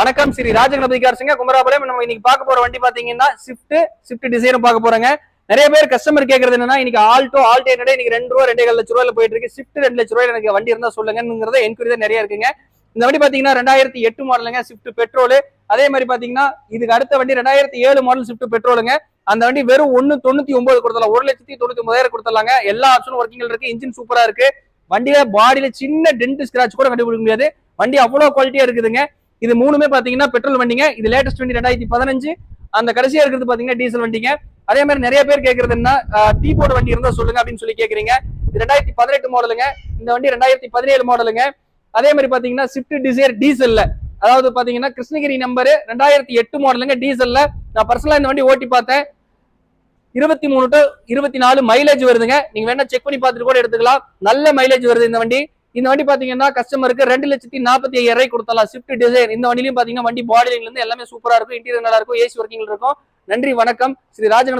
வணக்கம். ஸ்ரீ ராஜகணபதி கார்ஸுங்க குமராபாளையம். நம்ம இன்னைக்கு பார்க்க போற வண்டி பாத்தீங்கன்னா ஸ்விஃப்ட் ஸ்விஃப்ட் டிசைனும் பார்க்க போறாங்க. நிறைய பேர் கஸ்டமர் கேக்குறது என்னன்னா இன்னைக்கு ஆல்டோ ஆல்டேனடே இன்னைக்கு ரெண்டு ரூபா ரெண்டே லட்ச ரூபாயில போயிட்டு இருக்கு. ஸ்விஃப்ட் ரெண்டு லட்ச ரூபாய் எனக்கு வண்டி இருந்தா சொல்லுங்கிறத என்கொயரி தான் நிறைய இருக்குங்க. இந்த வண்டி பாத்தீங்கன்னா ரெண்டாயிரத்தி எட்டு மாடலுங்க ஸ்விஃப்ட் பெட்ரோல் அதே மாதிரி பாத்தீங்கன்னா இதுக்கு அடுத்த வண்டி ரெண்டாயிரத்தி ஏழு மாடல் ஸ்விஃப்ட் பெட்ரோலுங்க அந்த வண்டி வெறும் ஒன்னு தொண்ணூத்தி ஒன்பது கொடுத்தலாம் ஒரு லட்சத்தி தொண்ணூத்தி ஒன்பதாயிரம் கொடுத்தலாங்க எல்லா ஆப்ஷனும் ஒர்க்கிங் இருக்கு. இன்ஜின் சூப்பரா இருக்கு. வண்டியில பாடியில சின்ன டென்ட் ஸ்கிராச் கூட கண்டுபிடிக்க முடியாது. வண்டி அவ்வளவு குவாலிட்டியா இருக்குதுங்க. இது மூணுமே பாத்தீங்கன்னா பெட்ரோல் வண்டிங்க. இது லேட்டஸ்ட் வண்டி ரெண்டாயிரத்தி பதினஞ்சு. அந்த கடைசியா இருக்கிறது பாத்தீங்கன்னா டீசல் வண்டிங்க. அதே மாதிரி நிறைய பேர் கேக்குறது என்ன டீ போர்டு வண்டி இருந்தா சொல்லுங்க அப்படின்னு சொல்லி கேக்குறீங்க. இது ரெண்டாயிரத்தி பதினெட்டு மாடலுங்க இந்த வண்டி ரெண்டாயிரத்தி பதினேழு மாடலுங்க அதே மாதிரி பாத்தீங்கன்னா ஸ்விஃப்ட் டிசைர் டீசல்ல அதாவது பாத்தீங்கன்னா கிருஷ்ணகிரி நம்பர் ரெண்டாயிரத்தி எட்டு மாடலுங்க டீசல்ல நான் பர்சனலா இந்த வண்டி ஓட்டி பார்த்தேன். இருபத்தி மூணு டு இருபத்தி நாலு மைலேஜ் வருதுங்க. நீங்க வேணா செக் பண்ணி பார்த்துட்டு கூட எடுத்துக்கலாம். நல்ல மைலேஜ் வருது இந்த வண்டி. இந்த வண்டி பாத்தீங்கன்னா கஸ்டமருக்கு ரெண்டு லட்சத்தி நாற்பத்தி ஐயாயிரம் ரூபாய் கொடுத்தலாம் ஸ்விஃப்ட் டிசைன் இந்த வண்டியிலும் பாத்தீங்கன்னா வண்டி பாடியில இருந்து எல்லாமே சூப்பரா இருக்கும். இன்டீரியர் நல்லா இருக்கும். ஏசி ஒர்க்கிங் இருக்கும். நன்றி வணக்கம். ஸ்ரீ ராஜகணபதி